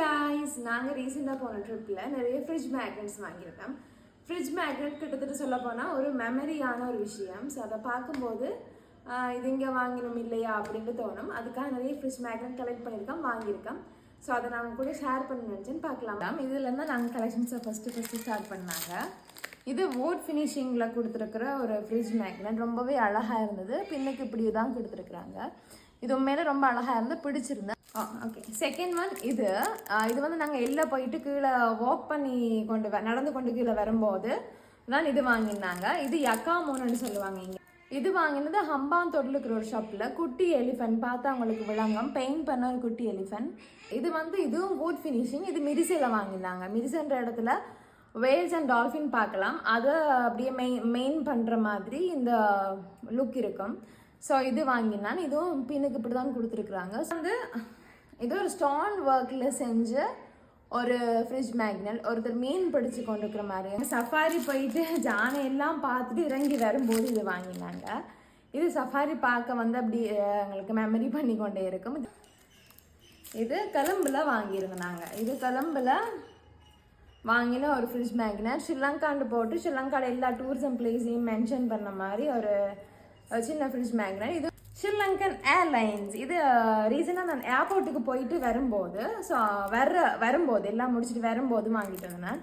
Guys நாங்கள் ரீசெண்டாக போன ட்ரிப்பில் நிறைய ஃப்ரிட்ஜ் மேக்னெட்ஸ் வாங்கியிருக்கோம். ஃப்ரிட்ஜ் மேக்னெட் கிட்டத்தட்ட சொல்ல போனால் ஒரு மெமரியான ஒரு விஷயம். ஸோ அதை பார்க்கும்போது இது இங்கே வாங்கினோம் இல்லையா அப்படின்ட்டு தோணும். அதுக்காக நிறைய ஃப்ரிட்ஜ் மேக்னெட் கலெக்ட் பண்ணியிருக்கோம் வாங்கியிருக்கோம். ஸோ அதை நாங்கள் கூட ஷேர் பண்ண நினச்சேன்னு பார்க்கலாம். இதுல இருந்து நாங்கள் கலெக்ஷன்ஸை ஃபஸ்ட்டு ஃபஸ்ட்டு ஸ்டார்ட் பண்ணாங்க. இது ஓட் ஃபினிஷிங்கில் கொடுத்துருக்குற ஒரு ஃப்ரிட்ஜ் மேக்னெட் ரொம்பவே அழகாக இருந்தது. பின்னுக்கு இப்படி தான் கொடுத்துருக்குறாங்க. இது உண்மையில ரொம்ப அழகாக இருந்து பிடிச்சிருந்தேன் ஓகே செகண்ட் ஒன் இது இது வந்து நாங்கள் எல்லாம் போயிட்டு கீழே வாக் பண்ணி கொண்டு வ- நடந்து கொண்டு கீழே வரும்போது தான் இது வாங்கினாங்க. இது யக்காமோன்னு சொல்லுவாங்க இங்கே. இது வாங்கினது ஹம்பாந்தோட்டில் ஒரு ஷாப்பில் குட்டி எலிஃபென்ட் பார்த்தா அவங்களுக்கு விளங்கம். பெயிண்ட் பண்ண ஒரு குட்டி எலிஃபென்ட் இது வந்து இதுவும் வுட் ஃபினிஷிங் இது மிரிசையில் வாங்கினாங்க. மிரிசன்ற இடத்துல வேல்ஸ் அண்ட் டால்ஃபின் பார்க்கலாம். அதை அப்படியே மெயின் மெயின் பண்ணுற மாதிரி இந்த லுக் இருக்கும். ஸோ இது வாங்கினான். இதுவும் பின்னுக்கு இப்படி தான் கொடுத்துருக்குறாங்க. ஸோ வந்து இது ஒரு ஸ்டோன் ஒர்க்கில் செஞ்ச ஒரு ஃப்ரிட்ஜ் மேக்னல் ஒருத்தர் மீன் பிடிச்சி கொண்டு இருக்கிற மாதிரி. சஃபாரி போயிட்டு ஜானை எல்லாம் பார்த்துட்டு இறங்கி வரும்போது இது வாங்கினாங்க. இது சஃபாரி பார்க்க வந்து அப்படி எங்களுக்கு மெமரி பண்ணி கொண்டே இருக்கும். இது கலம்பில் வாங்கியிருந்தாங்க. இது கலம்பில் வாங்கின ஒரு ஃப்ரிட்ஜ் மேக்னட் ஸ்ரீலங்காண்டு போட்டு ஸ்ரீலங்காவில் எல்லா டூரிசம் பிளேஸையும் மென்ஷன் பண்ண மாதிரி ஒரு சின்ன ஃப்ரிட்ஜ் மேக்னட் இது ஸ்ரீலங்கன் ஏர்லைன்ஸ் இது ரீசனாக நான் ஏர்போர்ட்டுக்கு போயிட்டு வரும்போது ஸோ வர்ற வரும்போது எல்லாம் முடிச்சுட்டு வரும்போது வாங்கிட்டு வந்தேன்.